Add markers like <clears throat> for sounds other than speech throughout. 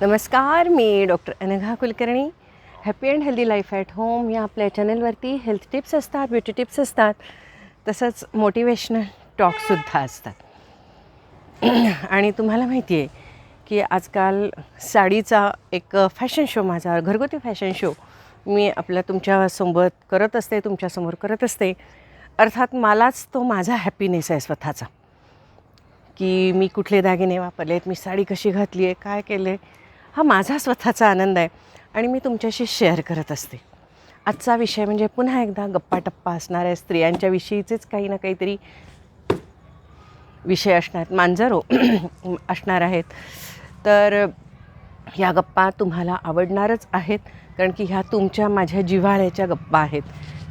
नमस्कार मी doctor Anagha Kulkarni. Happy and healthy life at home या आपल्या चॅनलवरती हेल्थ टिप्स असतात ब्युटी टिप्स असतात. तसंच मोटिवेशनल टॉकसुद्धा असतात. <clears throat> आणि तुम्हाला माहिती आहे की आजकाल साडीचा एक फॅशन शो माझा घरगुती फॅशन शो मी आपल्या तुमच्यासोबत करत असते तुमच्यासमोर करत असते. अर्थात मलाच तो माझा हॅपीनेस आहे स्वतःचा. की मी कुठले दागिने वापरलेत मी साडी कशी घातली आहे काय केलं आहे हा माझा स्वतःचा आनंद आहे. आणि मी तुमच्याशी शेअर करत असते. आजचा विषय म्हणजे पुन्हा एकदा गप्पा टप्पा असणाऱ्या स्त्रियांच्या विषयीचेच काही ना काहीतरी विषय असणार मांजरो <clears throat> असणार आहेत. तर ह्या गप्पा तुम्हाला आवडणारच आहेत कारण की ह्या तुमच्या माझ्या जिव्हाळ्याच्या गप्पा आहेत.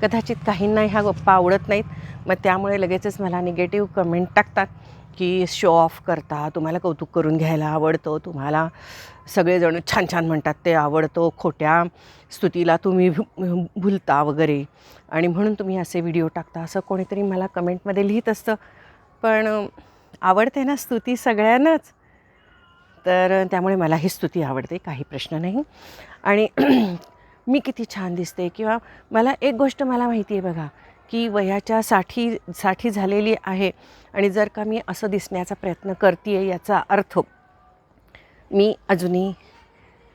कदाचित काहींना ह्या गप्पा आवडत नाहीत मग त्यामुळे लगेचच मला निगेटिव्ह कमेंट टाकतात. की शो ऑफ करता तुम्हाला कौतुक करून घ्यायला आवडतं तुम्हाला सगळेजण छान छान म्हणतात ते आवडतं खोट्या स्तुतीला तुम्ही भुलता वगैरे. आणि म्हणून तुम्ही असे व्हिडिओ टाकता असं कोणीतरी मला कमेंटमध्ये लिहित असतं. पण आवडते ना स्तुती सगळ्यांनाच. तर त्यामुळे मला ही स्तुती आवडते काही प्रश्न नाही. आणि <clears throat> मी किती छान दिसते किंवा मला एक गोष्ट मला माहिती आहे बघा की वयाच्या साठी साठी झालेली आहे. आणि जर का मी असं दिसण्याचा प्रयत्न करते आहे याचा अर्थ मी अजूनही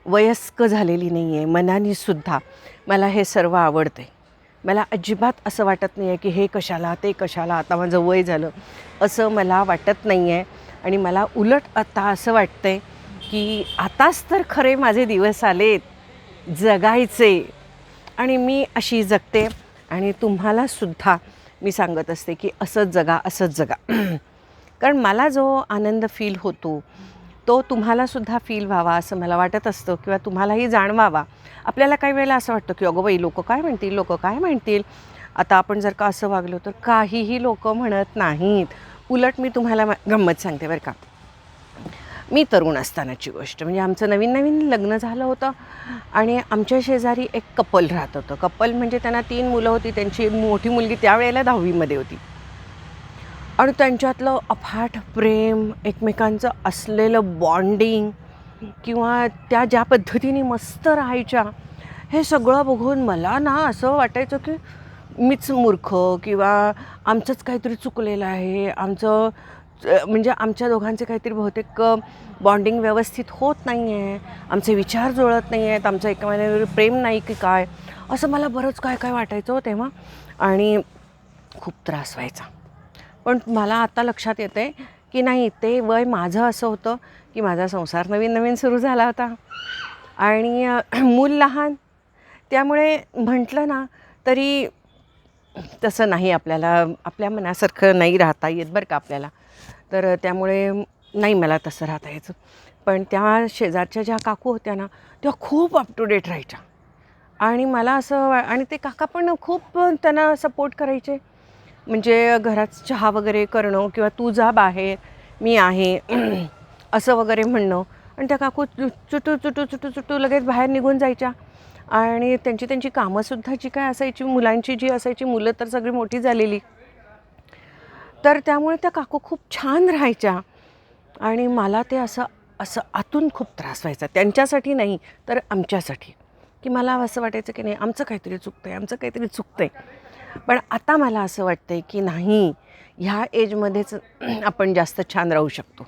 वयस्क झालेली नाही आहे मनानेसुद्धा मला हे सर्व आवडते मला अजिबात असं वाटत नाही आहे की हे कशाला ते कशाला आता माझं वय झालं असं मला वाटत नाही आहे आणि मला उलट आता असं वाटतं आहे की आताच तर खरे माझे दिवस आलेत जगायचे. आणि मी अशी जगते आणि तुम्हालासुद्धा मी सांगत असते की असंच जगा असंच जगा. <clears throat> कारण मला जो आनंद फील होतो तो तुम्हालासुद्धा फील व्हावा असं मला वाटत असतं किंवा तुम्हालाही जाणवावा. आपल्याला काही वेळेला असं वाटतं की अगं बाई लोक काय म्हणतील? लोक काय म्हणतील? आता आपण जर का असं वागलो तर काहीही लोक म्हणत नाहीत. उलट मी तुम्हाला गंमत सांगते बरं का. मी तरुण असतानाची गोष्ट. म्हणजे आमचं नवीन नवीन लग्न झालं होतं आणि आमच्या शेजारी एक कपल राहत होतं. कपल म्हणजे त्यांना तीन मुलं होती. त्यांची मोठी मुलगी त्यावेळेला दहावीमध्ये होती. आणि त्यांच्यातलं अफाट प्रेम एकमेकांचं असलेलं बॉन्डिंग किंवा त्या ज्या पद्धतीने मस्त राहायच्या हे सगळं बघून मला ना असं वाटायचं की मीच मूर्ख किंवा आमचंच काहीतरी चुकलेलं आहे. आमचं म्हणजे आमच्या दोघांचे काहीतरी बहुतेक बॉन्डिंग व्यवस्थित होत नाही आहे आमचे विचार जुळत नाही आहेत आमचं एकमेकांवर प्रेम नाही की काय. असं मला बरंच काय काय वाटायचं हो तेव्हा. आणि खूप त्रास व्हायचा. पण मला आता लक्षात येतं आहे की नाही ते वय माझं असं होतं की माझा संसार नवीन नवीन सुरू झाला होता. आणि <clears throat> मूल लहान. त्यामुळे म्हटलं ना तरी तसं नाही आपल्याला आपल्या मनासारखं नाही राहता येत बरं का आपल्याला. तर त्यामुळे नाही मला तसं राहता यायचं. पण त्या शेजारच्या ज्या काकू होत्या ना त्या खूप अप टू डेट राहायच्या. आणि मला असं वा- आणि ते काका पण खूप त्यांना सपोर्ट करायचे. म्हणजे घरात चहा वगैरे करणं किंवा तू जा बाहेर मी आहे <clears throat> असं वगैरे म्हणणं. आणि त्या काकू चुटू चुटू चुटू चुटू लगेच बाहेर निघून जायच्या. आणि त्यांची त्यांची कामंसुद्धा जी काय असायची मुलांची जी असायची मुलं तर सगळी मोठी झालेली. तर त्यामुळे त्या काकू खूप छान राहायच्या. आणि मला ते असं असं आतून खूप त्रास व्हायचा. त्यांच्यासाठी नाही तर आमच्यासाठी. की मला असं वाटायचं की नाही आमचं काहीतरी चुकतं आहे आमचं काहीतरी चुकतं आहे पण आता मला असं वाटतं आहे की नाही ह्या एजमध्येच <clears throat> आपण जास्त छान राहू शकतो.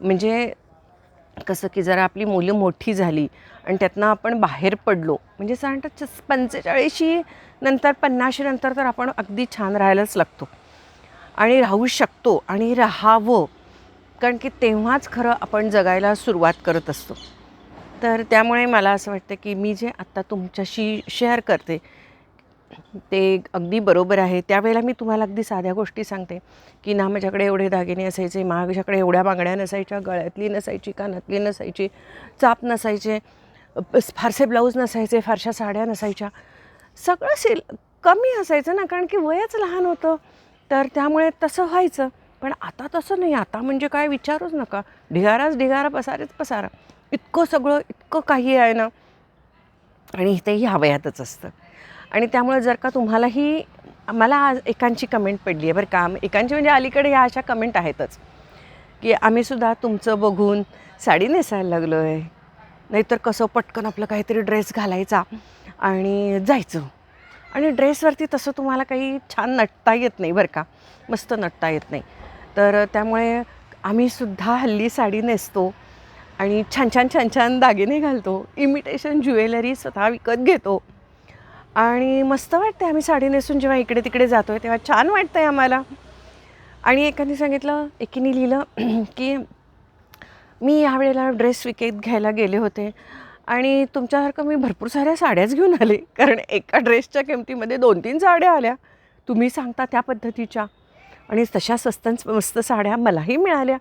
म्हणजे कसं की जरा आपली मुलं मोठी झाली आणि त्यातनं आपण बाहेर पडलो. म्हणजे साधारणतः पंचेचाळीशी नंतर पन्नाशी नंतर तर आपण अगदी छान राहायलाच लागतो. आणि राहू शकतो आणि राहावं. कारण की तेव्हाच खरं आपण जगायला सुरुवात करत असतो. तर त्यामुळे मला असं वाटतं की मी जे आत्ता तुमच्याशी शेअर करते ते अगदी बरोबर आहे. त्यावेळेला मी तुम्हाला अगदी साध्या गोष्टी सांगते की ना माझ्याकडे एवढे दागिने असायचे माझ्याकडे एवढ्या बांगड्या नसायच्या गळ्यातली नसायची कानातली नसायची चाप नसायचे फारसे ब्लाऊज नसायचे फारशा साड्या नसायच्या. सगळं सिल कमी असायचं ना कारण की वयच लहान होतं. तर त्यामुळे तसं व्हायचं. पण आता तसं नाही. आता म्हणजे काय विचारूच नका. ढिगाराच ढिगारा पसारेच पसारा. इतकं सगळं इतकं काही आहे ना. आणि तेही हवयातच असतं. आणि त्यामुळे जर का तुम्हालाही मला आज एकांची कमेंट पडली आहे बरं का. एकांची म्हणजे अलीकडे ह्या अशा कमेंट आहेतच. की आम्हीसुद्धा तुमचं बघून साडी नेसायला लागलो आहे नाहीतर कसं पटकन आपलं काहीतरी ड्रेस घालायचा आणि जायचं. आणि ड्रेसवरती तसं तुम्हाला काही छान नटता येत नाही बरं का. मस्त नटता येत नाही. तर त्यामुळे आम्हीसुद्धा हल्ली साडी नेसतो आणि छान छान छान छान दागिने घालतो इमिटेशन ज्वेलरी स्वतः विकत घेतो. आणि मस्त वाटते आम्ही साडी नेसून जेव्हा इकडे तिकडे जातो आहे तेव्हा छान वाटतं आहे आम्हाला. आणि एकाने सांगितलं एकीने लिहिलं <clears throat> की मी यावेळेला ड्रेस विकत घ्यायला गेले होते. आणि तुमच्यासारखं मी भरपूर साऱ्या साड्याच घेऊन आले. कारण एका ड्रेसच्या किमतीमध्ये दोन तीन साड्या आल्या. तुम्ही सांगता त्या पद्धतीच्या. आणि तशा स्वस्त मस्त साड्या मलाही मिळाल्या.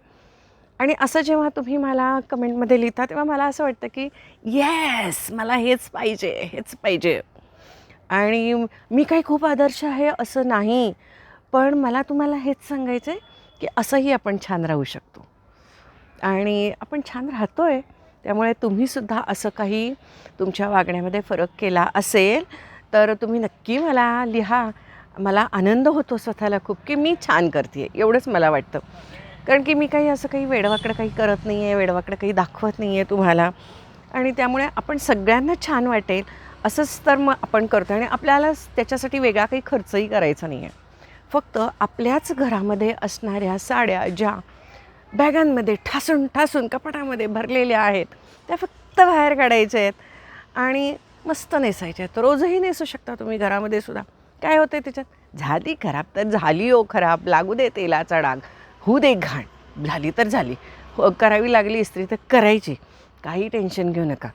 आणि असं जेव्हा तुम्ही मला कमेंटमध्ये लिहिता तेव्हा मला असं वाटतं की येस मला हेच पाहिजे हेच पाहिजे. आणि मी काही खूप आदर्श आहे असं नाही. पण मला तुम्हाला हेच सांगायचं आहे की असंही आपण छान राहू शकतो. आणि आपण छान राहतो आहे त्यामुळे तुम्हीसुद्धा असं काही तुमच्या वागण्यामध्ये फरक केला असेल तर तुम्ही नक्की मला लिहा. मला आनंद होतो स्वतःला खूप की मी छान करते आहे एवढंच मला वाटतं. कारण की मी काही असं काही वेडवाकडं काही करत नाही आहे वेडवाकडं काही दाखवत नाही आहे तुम्हाला. आणि त्यामुळे आपण सगळ्यांना छान वाटेल असंच तर मग आपण करतो आणि आपल्याला त्याच्यासाठी वेगळा काही खर्चही करायचा नाही आहे फक्त आपल्याच घरामध्ये असणाऱ्या साड्या ज्या बॅगांमध्ये ठासून ठासून कपाटामध्ये भरलेल्या आहेत. त्या फक्त बाहेर काढायच्या आहेत. आणि मस्त नेसायच्या आहेत. रोजही नेसू शकता तुम्ही घरामध्ये सुद्धा. काय होतं त्याच्यात? झाली खराब तर झाली हो खराब. लागू दे तेलाचा डाग. होऊ दे घाण. झाली तर झाली. हो करावी लागली इस्त्री तर करायची. काही टेन्शन घेऊ नका.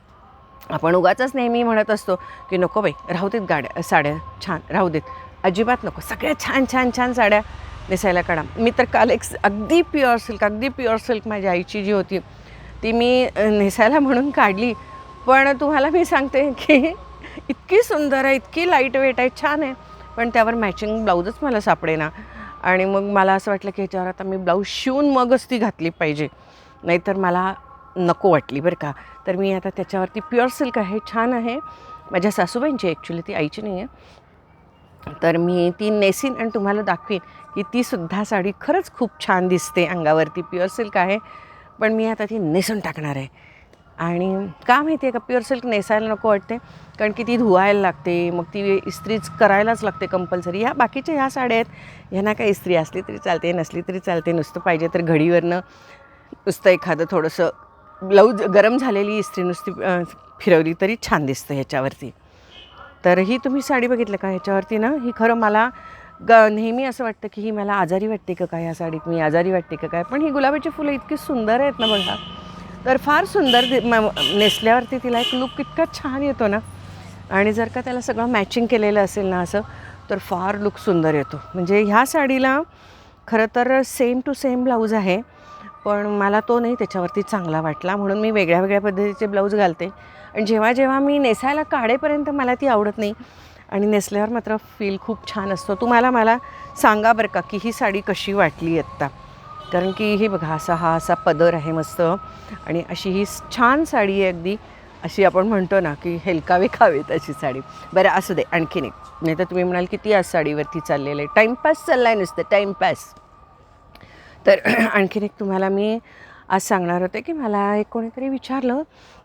आपण उगाचच नेहमी म्हणत असतो की नको बाई राहू देत गाड्या साड्या छान राहू देत. अजिबात नको. सगळ्या छान छान छान साड्या नेसायला काढा. मी तर काल एक अगदी प्युअर सिल्क अगदी प्युअर सिल्क माझ्या आईची जी होती ती मी नेसायला म्हणून काढली. पण तुम्हाला मी सांगते की इतकी सुंदर आहे इतकी लाइट वेट आहे छान आहे. पण त्यावर मॅचिंग ब्लाऊजच मला सापडेना. आणि मग मला असं वाटलं की ह्याच्यावर आता मी ब्लाऊज शिवून मगच ती घातली पाहिजे. नाहीतर मला नको वाटली बरं का. तर मी आता त्याच्यावरती प्युअर सिल्क आहे छान आहे. माझ्या सासूबाईंची ॲक्च्युली ती आईची नाही आहे तर मी ती नेसीन आणि तुम्हाला दाखवीन की तीसुद्धा साडी खरंच खूप छान दिसते अंगावरती. प्युअर सिल्क आहे पण मी आता ती नेसून टाकणार आहे. आणि का माहिती आहे का प्युअर सिल्क नेसायला नको वाटते कारण की ती धुवायला लागते मग ती इस्त्रीच करायलाच लागते कंपल्सरी ह्या बाकीच्या ह्या साड्या आहेत ह्यांना काय इस्त्री असली तरी चालते नसली तरी चालते नुसतं पाहिजे तर घडीवरनं नुसतं एखादं थोडंसं ब्लाऊज गरम झालेली इस्त्री नुसती फिरवली तरी छान दिसतं ह्याच्यावरती. तर ही तुम्ही साडी बघितलं का ह्याच्यावरती ना? ही खरं मला ग नेहमी असं वाटतं की ही मला आजारी वाटते का काय या साडीत? मी आजारी वाटते का काय? पण ही गुलाबाची फुलं इतकी सुंदर आहेत ना बघा. तर फार सुंदर नेसल्यावरती तिला एक लुक इतका छान येतो ना. आणि जर का त्याला सगळं मॅचिंग केलेलं असेल ना असं तर फार लुक सुंदर येतो. म्हणजे ह्या साडीला खरं तर सेम टू सेम ब्लाऊज आहे पण मला तो नाही त्याच्यावरती चांगला वाटला. म्हणून मी वेगळ्या वेगळ्या पद्धतीचे ब्लाऊज घालते. आणि जेव्हा जेव्हा मी नेसायला काढेपर्यंत मला ती आवडत नाही. आणि नेसल्यावर मात्र फील खूप छान असतो. तुम्हाला मला सांगा बरं का की ही साडी कशी वाटली आत्ता? कारण की हे बघा असा हा असा पदर आहे मस्त. आणि अशी ही छान साडी आहे अगदी. अशी आपण म्हणतो ना की हेलकावे खावेत अशी साडी. बरं असू दे आणखीन एक. नाही तर तुम्ही म्हणाल की ती आज साडीवरती चाललेलं आहे? टाईमपास चालला आहे नुसतं टाईमपास तर <clears throat> आणखीन एक तुम्हाला मी आज सांगणार होते की मला एक कोणीतरी विचारलं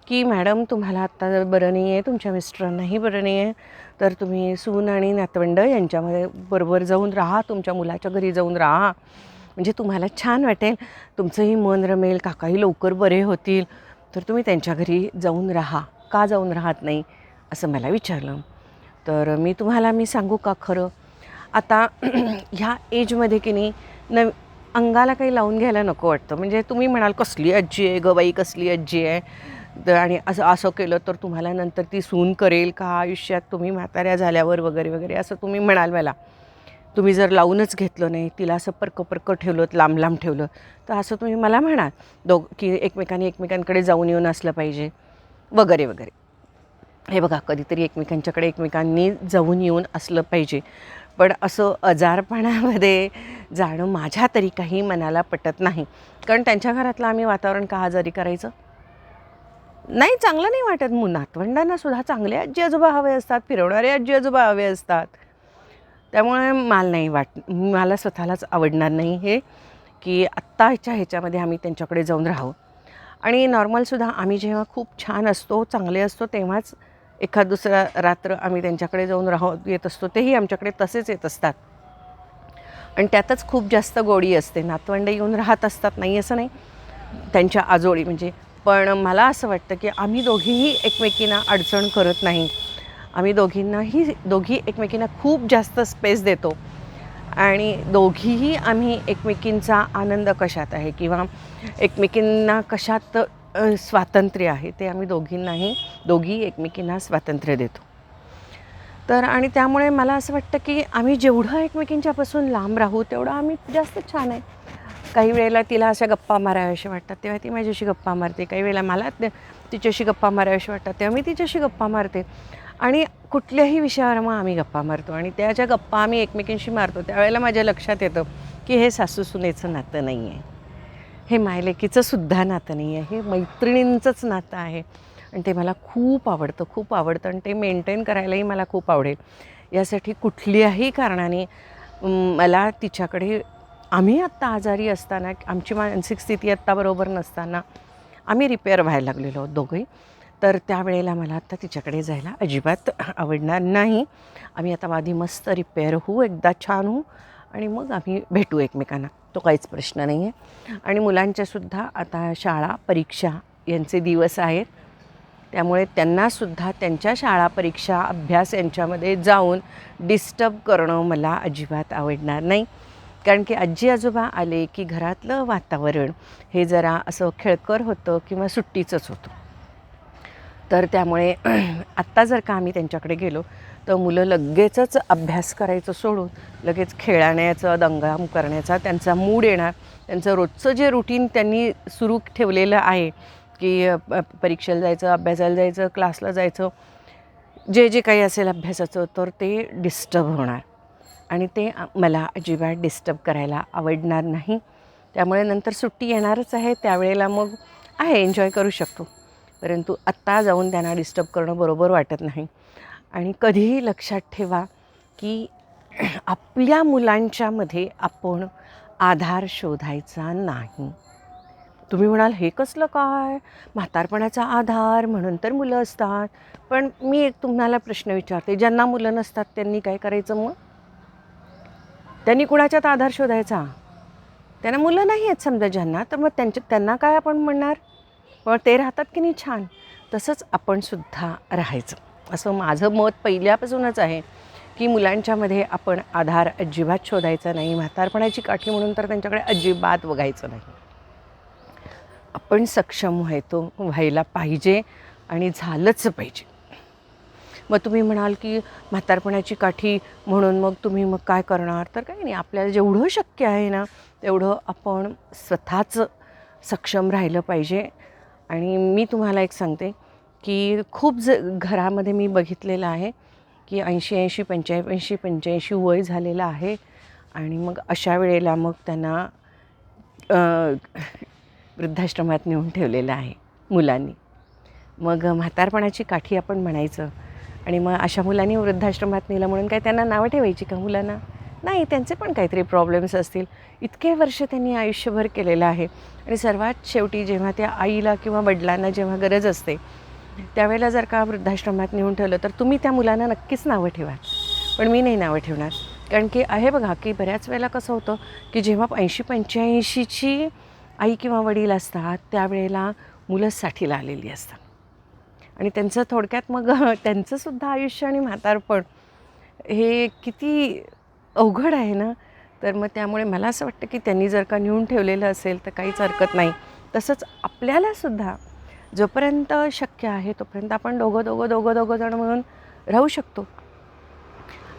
की मॅडम तुम्हाला आत्ता बरं नाही आहे तुमच्या मिस्टरांनाही बरं नाही आहे तर तुम्ही सून आणि नातवंड यांच्यामध्ये बरोबर जाऊन राहा तुमच्या मुलाच्या घरी जाऊन राहा. म्हणजे तुम्हाला छान वाटेल. तुमचंही मन रमेल काकाही लवकर बरे होतील. तर तुम्ही त्यांच्या घरी जाऊन राहा. का जाऊन राहत नाही? असं मला विचारलं. तर मी तुम्हाला मी सांगू का खरं? आता <clears throat> ह्या एजमध्ये की नाही नव अंगाला काही लावून घ्यायला नको वाटतं. म्हणजे तुम्ही म्हणाल कसली आजी आहे गवाई कसली आजी आहे? तर आणि असं असं केलं तर तुम्हाला नंतर ती सून करेल का आयुष्यात? तुम्ही म्हाताऱ्या झाल्यावर वगैरे वगैरे असं तुम्ही म्हणाल मला. तुम्ही जर लावूनच घेतलं नाही तिला असं पर्क पर्क ठेवलं लांब लांब ठेवलं तर असं तुम्ही मला म्हणाल दोघ की एकमेकांनी एकमेकांकडे जाऊन येऊन असलं पाहिजे. वगैरे वगैरे. हे बघा कधीतरी एकमेकांच्याकडे एकमेकांनी जाऊन येऊन असलं पाहिजे. पण असं अजारपणामध्ये जाणं माझ्या तरी काही मनाला पटत नाही. कारण त्यांच्या घरातलं आम्ही वातावरण का आजारी करायचं? नाही चांगलं नाही वाटत. मु नातवंडांना सुद्धा चांगले आजी आजोबा हवे असतात फिरवणारे आजी आजोबा हवे असतात. त्यामुळे मला नाही वाट मला स्वतःलाच आवडणार नाही हे की आत्ताच्या ह्याच्यामध्ये आम्ही त्यांच्याकडे जाऊन राहू आणि नॉर्मलसुद्धा आम्ही जेव्हा खूप छान असतो चांगले असतो तेव्हाच एखाद दुसरा रात्र आम्ही त्यांच्याकडे जाऊन राहू येत असतो तेही आमच्याकडे तसेच येत असतात. आणि त्यातच खूप जास्त गोडी असते. नातवंड येऊन राहत असतात नाही असं नाही. त्यांच्या आजोळी म्हणजे. पण मला असं वाटतं की आम्ही दोघीही एकमेकींना अडचण करत नाही. आम्ही दोघींनाही दोघी एकमेकींना खूप जास्त स्पेस देतो. आणि दोघीही आम्ही एकमेकींचा आनंद कशात आहे? किंवा एकमेकींना कशात स्वातंत्र्य आहे. ते आम्ही दोघींनाही दोघी एकमेकींना स्वातंत्र्य देतो. तर आणि त्यामुळे मला असं वाटतं की आम्ही जेवढं एकमेकींच्यापासून लांब राहू तेवढं आम्ही जास्त छान आहे. काही वेळेला तिला अशा गप्पा माराव्याशी वाटतात तेव्हा ती माझ्याशी गप्पा मारते. काही वेळेला मला तिच्याशी गप्पा माराव्याशी वाटतात तेव्हा मी तिच्याशी गप्पा मारते. आणि कुठल्याही विषयावर मग आम्ही गप्पा मारतो. आणि त्या ज्या गप्पा आम्ही एकमेकींशी मारतो त्यावेळेला माझ्या लक्षात येतं की हे सासू सुनेचं नातं नाही आहे हे मायलेकीचं सुद्धा नातं नाही आहे हे मैत्रिणींचंच नातं आहे. आणि ते मला खूप आवडतं खूप आवडतं. आणि ते मेंटेन करायलाही मला खूप आवडेल. यासाठी कुठल्याही कारणाने मला तिच्याकडे आम्ही आत्ता आजारी असताना आमची मानसिक स्थिती आत्ता बरोबर नसताना आम्ही रिपेअर व्हायला लागलेलो आहोत दोघंही. तर त्यावेळेला मला आत्ता तिच्याकडे जायला अजिबात आवडणार नाही. आम्ही आता आधी मस्त रिपेअर होऊ एकदा छान होऊ. आणि मग आम्ही भेटू एकमेकांना. तो काहीच प्रश्न नाही आहे आणि मुलांच्यासुद्धा आता शाळा परीक्षा यांचे दिवस आहेत. त्यामुळे त्यांनासुद्धा त्यांच्या शाळा परीक्षा अभ्यास यांच्यामध्ये जाऊन डिस्टर्ब करणं मला अजिबात आवडणार नाही. कारण की आजी आजोबा आले की घरातलं वातावरण हे जरा असं खेळकर होतं किंवा सुट्टीचंच होतं. तर त्यामुळे <clears throat> आत्ता जर का आम्ही त्यांच्याकडे गेलो तर मुलं लगेचच अभ्यास करायचं सोडून लगेच खेळण्याचं दंगाम करण्याचा त्यांचा मूड येणार. त्यांचं रोजचं जे रुटीन त्यांनी सुरू ठेवलेलं आहे की परीक्षेला जायचं अभ्यासाला जायचं क्लासला जायचं जे जे काही असेल अभ्यासाचं तर ते डिस्टर्ब होणार. आणि ते मला अजिबात डिस्टर्ब करायला आवडणार नाही. त्यामुळे नंतर सुट्टी येणारच आहे त्यावेळेला मग आहे एन्जॉय करू शकतो. परंतु आत्ता जाऊन त्यांना डिस्टर्ब करणं बरोबर वाटत नाही. आणि कधीही लक्षात ठेवा की <clears throat> आपल्या मुलांच्यामध्ये आपण आधार शोधायचा नाही. तुम्ही म्हणाल हे कसलं काय? म्हातारपणाचा आधार म्हणून तर मुलं असतात. पण मी एक तुम्हाला प्रश्न विचारते ज्यांना मुलं नसतात त्यांनी काय करायचं मग? त्यांनी कुणाच्यात आधार शोधायचा? त्यांना मुलं नाही आहेत समजा ज्यांना तर मग त्यांच्या त्यांना काय आपण म्हणणार? पण ते राहतात की नाही छान तसंच आपणसुद्धा राहायचं. असं माझं मत पहिल्यापासूनच आहे की मुलांच्यामध्ये आपण आधार अजिबात शोधायचा नाही म्हातारपणाची काठी म्हणून तर त्यांच्याकडे अजिबात बघायचं नाही. आपण सक्षम व्हायतो व्हायला पाहिजे आणि झालंच पाहिजे. मग तुम्ही म्हणाल की म्हातारपणाची काठी म्हणून मग तुम्ही मग काय करणार? तर काही नाही आपल्याला जेवढं शक्य आहे ना तेवढं आपण स्वतःच सक्षम राहिलं पाहिजे. आणि मी तुम्हाला एक सांगते की खूप ज घरामध्ये मी बघितलेलं आहे की ऐंशी ऐंशी पंच्याऐंशी पंच्याऐंशी वय झालेलं आहे आणि मग अशा वेळेला मग त्यांना वृद्धाश्रमात नेऊन ठेवलेलं आहे मुलांनी. मग म्हातारपणाची काठी आपण म्हणायचं आणि मग अशा मुलांनी वृद्धाश्रमात नेलं म्हणून काय त्यांना नावं ठेवायची का मुलांना? नाही त्यांचे पण काहीतरी प्रॉब्लेम्स असतील. इतके वर्ष त्यांनी आयुष्यभर केलेलं आहे. आणि सर्वात शेवटी जेव्हा त्या आईला किंवा वडिलांना जेव्हा गरज असते त्यावेळेला जर का वृद्धाश्रमात नेऊन ठेवलं तर तुम्ही त्या मुलांना नक्कीच नावं ठेवा पण मी नाही नावं ठेवणार. कारण की आहे बघा की बऱ्याच वेळेला कसं होतं की जेव्हा ऐंशी पंच्याऐंशीची आई किंवा वडील असतात त्यावेळेला मुलं साठीला आलेली असतात. आणि त्यांचं थोडक्यात मग <laughs> त्यांचंसुद्धा आयुष्य आणि म्हातारपण हे किती अवघड आहे ना? तर मग त्यामुळे मला असं वाटतं की त्यांनी जर का नेऊन ठेवलेलं असेल तर काहीच हरकत नाही. तसंच आपल्यालासुद्धा जोपर्यंत शक्य आहे तोपर्यंत आपण दोघं दोघं दोघं दोघं जण म्हणून राहू शकतो.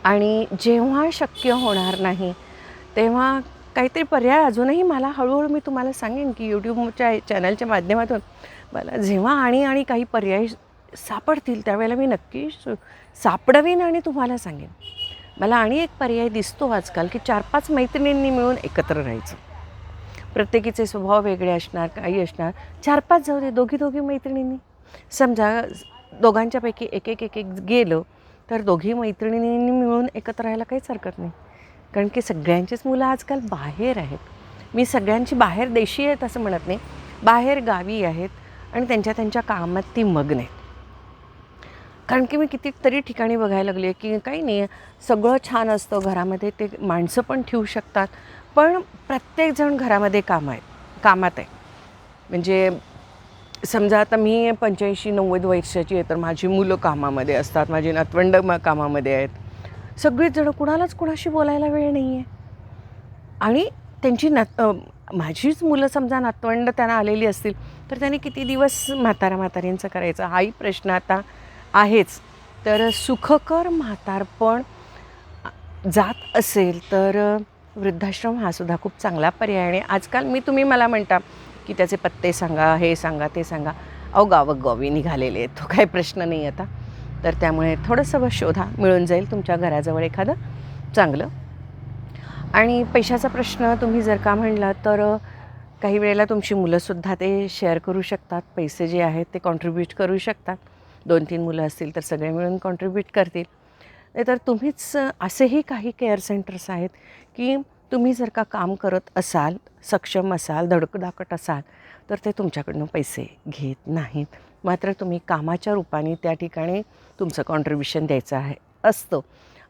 आणि जेव्हा शक्य होणार नाही तेव्हा काहीतरी पर्याय अजूनही मला हळूहळू मी तुम्हाला सांगेन की यूट्यूबच्या चॅनलच्या माध्यमातून मला जेव्हा आणि आणि काही पर्याय सापडतील त्यावेळेला मी नक्की सापडवीन आणि तुम्हाला सांगेन. मला आणि एक पर्याय दिसतो आजकाल की चार पाच मैत्रिणींनी मिळून एकत्र राहायचं. प्रत्येकीचे स्वभाव वेगळे असणार काही असणार. चार पाच जाऊ दे दोघी दोघी मैत्रिणींनी. समजा दोघांच्यापैकी एक एक एक एक गेलं तर दोघी मैत्रिणींनी मिळून एकत्र राहायला काहीच हरकत नाही. कारण की सगळ्यांचीच मुलं आजकाल बाहेर आहेत. मी सगळ्यांची बाहेर देशी आहेत असं म्हणत नाही. बाहेर गावी आहेत आणि त्यांच्या त्यांच्या कामात ती मग्न आहेत. कारण की मी कितीतरी ठिकाणी बघायला लागली आहे की काही नाही सगळं छान असतं घरामध्ये ते माणसं पण ठेवू शकतात पण प्रत्येकजण घरामध्ये काम आहेत कामात आहे. म्हणजे समजा आता मी पंच्याऐंशी नव्वद वर्षाची आहे तर माझी मुलं कामामध्ये असतात माझी नातवंड म कामामध्ये आहेत. सगळीच जणं कुणालाच कुणाशी बोलायला वेळ नाही आहे आणि त्यांची नात माझीच मुलं समजा नातवंड त्यांना आलेली असतील तर त्यांनी किती दिवस म्हातारा म्हातारींचं करायचं? हाही प्रश्न आता आहेच. तर सुखकर म्हातारपण जात असेल तर वृद्धाश्रम हा सुद्धा खूप चांगला पर्याय आणि आजकाल मी तुम्ही मला म्हणता की त्याचे पत्ते सांगा हे सांगा ते सांगा. अहो गावोगावी निघालेले आहेत तो काही प्रश्न नाही आता. तर त्यामुळे थोडंसं बस शोधा मिळून जाईल तुमच्या घराजवळ एखादं चांगलं. आणि पैशाचा प्रश्न तुम्ही जर का म्हणला तर काही वेळेला तुमची मुलंसुद्धा ते शेअर करू शकतात पैसे जे आहेत ते कॉन्ट्रीब्यूट करू शकतात. दोन तीन मुलं असतील तर सगळे मिळून कॉन्ट्रीब्यूट करतील. नाहीतर तुम्हीच असेही काही केअर सेंटर्स आहेत की तुम्ही जर का काम करत असाल सक्षम असाल धडकडाकट असाल तर ते तुमच्याकडनं पैसे घेत नाहीत. मात्र तुम्ही कामाच्या रूपाने त्या ठिकाणी तुमचं कॉन्ट्रीब्युशन द्यायचं आहे असतं.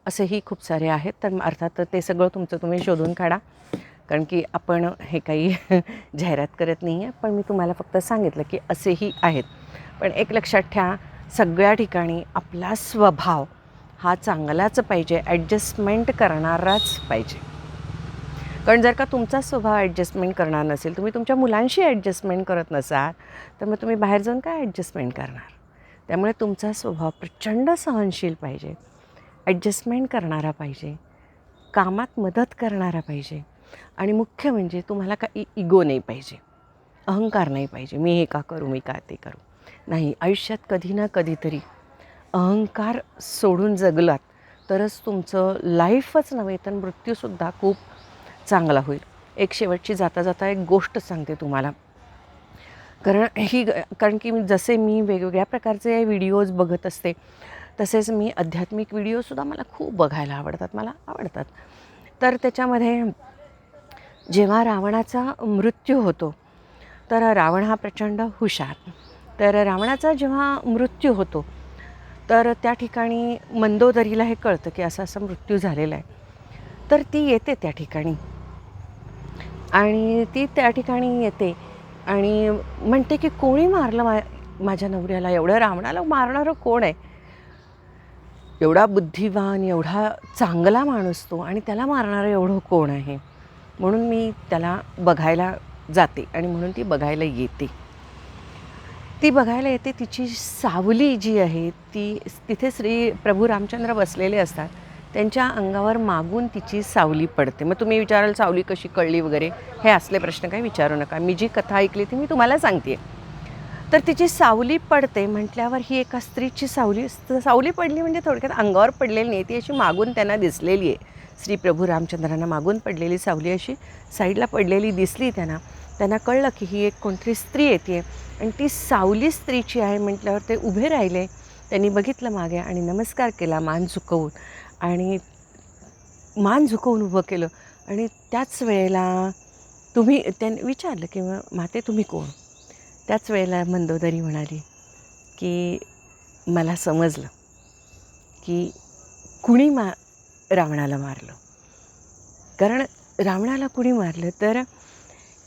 असेही खूप सारे आहेत. तर अर्थात ते सगळं तुमचं तुम्ही शोधून काढा. कारण की आपण हे काही <laughs> जाहिरात करत नाही आहे पण मी तुम्हाला फक्त सांगितलं की असेही आहेत. पण एक लक्षात ठेवा सगळ्या ठिकाणी आपला स्वभाव हा चांगलाच पाहिजे ॲडजस्टमेंट करणाराच पाहिजे. कारण जर का तुमचा स्वभाव ॲडजस्टमेंट करणार नसेल तुम्ही तुमच्या मुलांशी ॲडजस्टमेंट करत नसाल तर मग तुम्ही बाहेर जाऊन काय ॲडजस्टमेंट करणार? त्यामुळे तुमचा स्वभाव प्रचंड सहनशील पाहिजे ॲडजस्टमेंट करणारा पाहिजे कामात मदत करणारा पाहिजे आणि मुख्य म्हणजे तुम्हाला काही इगो नाही पाहिजे अहंकार नाही पाहिजे मी हे का करू मी का ते करू. नाही आयुष्यात कधी ना कधीतरी अहंकार सोडून जगलात तरच तुमचं लाईफच नव्हे तर मृत्यूसुद्धा खूप चांगला होईल. एक शेवटची जाता जाता एक गोष्ट सांगते तुम्हाला. कारण ही कारण की जसे मी वेगवेगळ्या प्रकारचे व्हिडिओज बघत असते तसेच मी आध्यात्मिक व्हिडिओसुद्धा मला खूप बघायला आवडतात मला आवडतात. तर त्याच्यामध्ये जेव्हा रावणाचा मृत्यू होतो तर रावण हा प्रचंड हुशार. तर रावणाचा जेव्हा मृत्यू होतो तर त्या ठिकाणी मंदोदरीला हे कळतं की असा असा मृत्यू झालेला आहे. तर ती येते त्या ठिकाणी. आणि ती त्या ठिकाणी येते आणि म्हणते की कोणी मारलं मा माझ्या नवऱ्याला? एवढं रावणाला मारणारं कोण आहे? एवढा बुद्धिवान एवढा चांगला माणूस तो आणि त्याला मारणारं एवढं कोण आहे? म्हणून मी त्याला बघायला जाते आणि म्हणून ती बघायला येते. ती बघायला येते तिची सावली जी आहे ती तिथे श्री प्रभू रामचंद्र बसलेले असतात. त्यांच्या अंगावर मागून तिची सावली पडते. मग तुम्ही विचाराल सावली कशी कळली वगैरे? हे असले प्रश्न काही विचारू नका. मी जी कथा ऐकली ती मी तुम्हाला सांगते तर तिची सावली पडते म्हटल्यावर ही एका स्त्रीची सावली सावली पडली म्हणजे थोडक्यात अंगावर पडलेली नाही ती अशी मागून त्यांना दिसलेली आहे. श्री प्रभू रामचंद्रांना मागून पडलेली सावली अशी साईडला पडलेली दिसली त्यांना. त्यांना कळलं की ही एक कोणतरी स्त्री येते आणि ती सावली स्त्रीची आहे म्हटल्यावर ते उभे राहिले. त्यांनी बघितलं मागे आणि नमस्कार केला मान झुकवून. आणि मान झुकवून उभं केलं. आणि त्याच वेळेला तुम्ही त्यांनी विचारलं की माते तुम्ही कोण? त्याच वेळेला मंदोदरी म्हणाली की मला समजलं की कुणी मा रावणाला मारलं. कारण रावणाला कुणी मारलं तर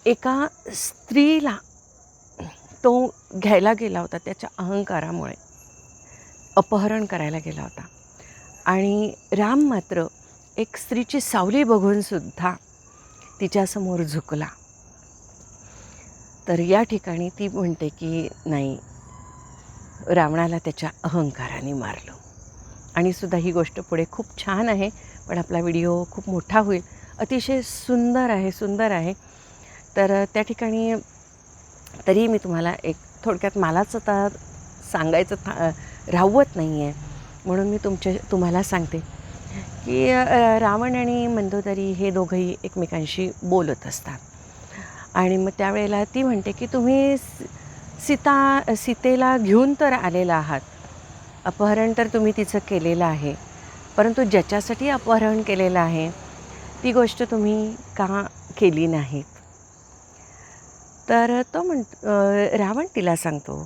एका स्त्रीला तो घ्यायला गेला होता त्याच्या अहंकारामुळे. अपहरण करायला गेला होता. आणि राम मात्र एक स्त्रीची सावली बघूनसुद्धा तिच्यासमोर झुकला. तर या ठिकाणी ती म्हणते की नाही रावणाला त्याच्या अहंकाराने मारलं. आणि सुद्धा ही गोष्ट पुढे खूप छान आहे पण आपला व्हिडिओ खूप मोठा होईल. अतिशय सुंदर आहे सुंदर आहे. तर त्या ठिकाणी तरी मी तुम्हाला एक थोडक्यात मलाच आता सांगायचं था राहवत नाही आहे म्हणून मी तुमच्या तुम्हाला सांगते की रावण आणि मंदोदरी हे दोघंही एकमेकांशी बोलत असतात. आणि मग त्यावेळेला ती म्हणते की तुम्ही सीता सीतेला घेऊन तर आलेला आहात. अपहरण तर तुम्ही तिचं केलेलं आहे. परंतु ज्याच्यासाठी अपहरण केलेलं आहे ती गोष्ट तुम्ही का केली नाहीत तर तो म्हण रावण तिला सांगतो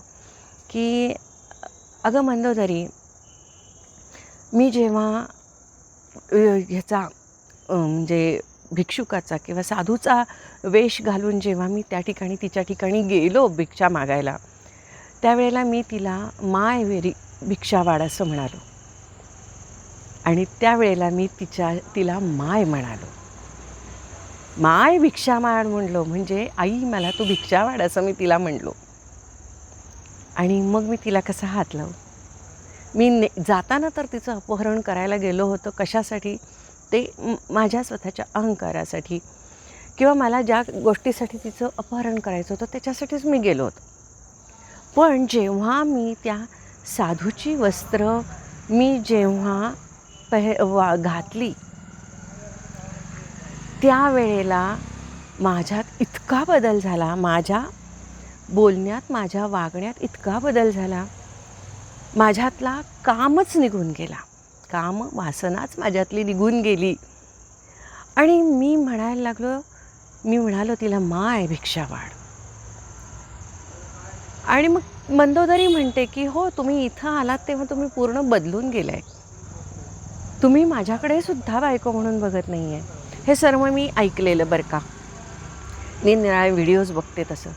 की अगं मंदोदरी मी जेव्हा ह्याचा म्हणजे भिक्षुकाचा किंवा साधूचा वेश घालून जेव्हा मी त्या ठिकाणी तिच्या ठिकाणी गेलो भिक्षा मागायला त्यावेळेला मी तिला माय वेरी भिक्षावाड असं म्हणालो. आणि त्यावेळेला मी तिच्या तिला माय म्हणालो. माय भिक्षा माड म्हणलो म्हणजे आई मला तू भिक्षा वाढ असं मी तिला म्हणलो. आणि मग मी तिला कसा हात लावू? मी ने जाताना तर तिचं अपहरण करायला गेलो होतो कशासाठी? ते माझ्या स्वतःच्या अहंकारासाठी. किंवा मला ज्या गोष्टीसाठी तिचं अपहरण करायचं होतं त्याच्यासाठीच मी गेलो होतो. पण जेव्हा मी त्या साधूची वस्त्र मी जेव्हा पह वा घातली त्यावेळेला माझ्यात इतका बदल झाला. माझ्या बोलण्यात माझ्या वागण्यात इतका बदल झाला. माझ्यातला कामच निघून गेला. काम वासनाच माझ्यातली निघून गेली. आणि मी म्हणायला लागलो मी म्हणालो तिला माय भिक्षा वाढ. आणि मग मंदोदरी म्हणते की हो तुम्ही इथं आलात तेव्हा तुम्ही पूर्ण बदलून गेलाय. तुम्ही माझ्याकडे सुद्धा बायको म्हणून बघत नाही आहे हे सर्व मी ऐकलेलं बरं का. निरनिराळे व्हिडिओज बघते तसं.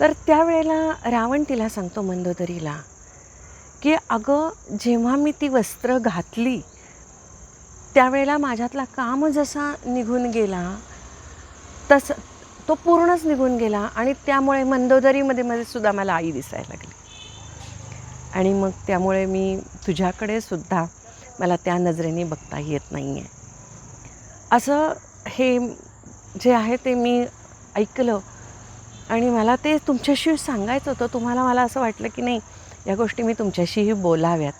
तर त्यावेळेला रावण तिला सांगतो मंदोदरीला की अगं जेव्हा मी ती वस्त्र घातली त्यावेळेला माझ्यातला काम जसा निघून गेला तसं तो पूर्णच निघून गेला आणि त्यामुळे मंदोदरीमध्ये मध्ये सुद्धा मला आई दिसायला लागली. आणि मग त्यामुळे मी तुझ्याकडे सुद्धा मला त्या नजरेने बघता येत नाही आहे असं हे जे आहे ते मी ऐकलं. आणि मला ते तुमच्याशी सांगायचं होतं. तुम्हाला मला असं वाटलं की नाही या गोष्टी मी तुमच्याशीही बोलाव्यात.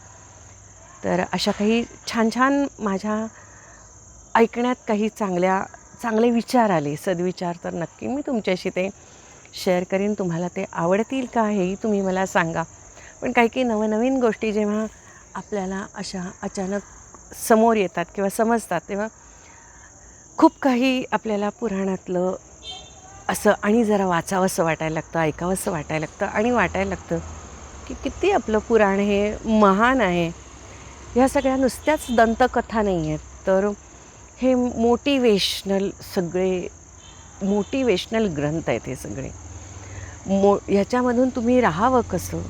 तर अशा काही छान छान माझ्या ऐकण्यात काही चांगल्या चांगले विचार आले. सद्विचार तर नक्की मी तुमच्याशी ते शेअर करीन. तुम्हाला ते आवडतील का हेही तुम्ही मला सांगा. पण काही काही नवनवीन गोष्टी जेव्हा आपल्याला अशा अचानक समोर येतात किंवा समजतात तेव्हा खूप काही आपल्याला पुराणातलं असं आणि जरा वाचावंसं वाटायला लागतं ऐकावंसं वाटायला लागतं आणि वाटायला लागतं की किती आपलं पुराण हे महान आहे. ह्या सगळ्या नुसत्याच दंतकथा नाही आहेत तर हे मोटिवेशनल सगळे मोटिवेशनल ग्रंथ आहेत हे सगळे. मो ह्याच्यामधून तुम्ही राहावं कसं?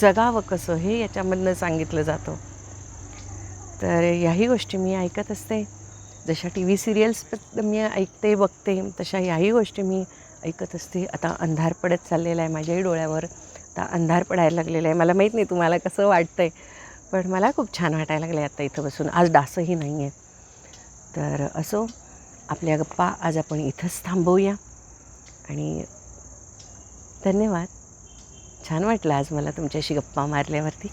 जगावं कसं? हे याच्यामधनं सांगितलं जातं. तर याही गोष्टी मी ऐकत असते. जशा टी व्ही सिरियल्स मी ऐकते बघते तशा याही गोष्टी मी ऐकत असते. आता अंधार पडत चाललेला आहे माझ्याही डोळ्यावर. आता अंधार पडायला लागलेला आहे. मला माहीत नाही तुम्हाला कसं वाटतं आहे पण मला खूप छान वाटायला लागलं आहे आता इथं बसून. आज डासही नाही आहे तर असो आपल्या गप्पा आज आपण इथंच थांबवूया. आणि धन्यवाद. छान वाटलं आज मला तुमच्याशी गप्पा मारल्यावरती.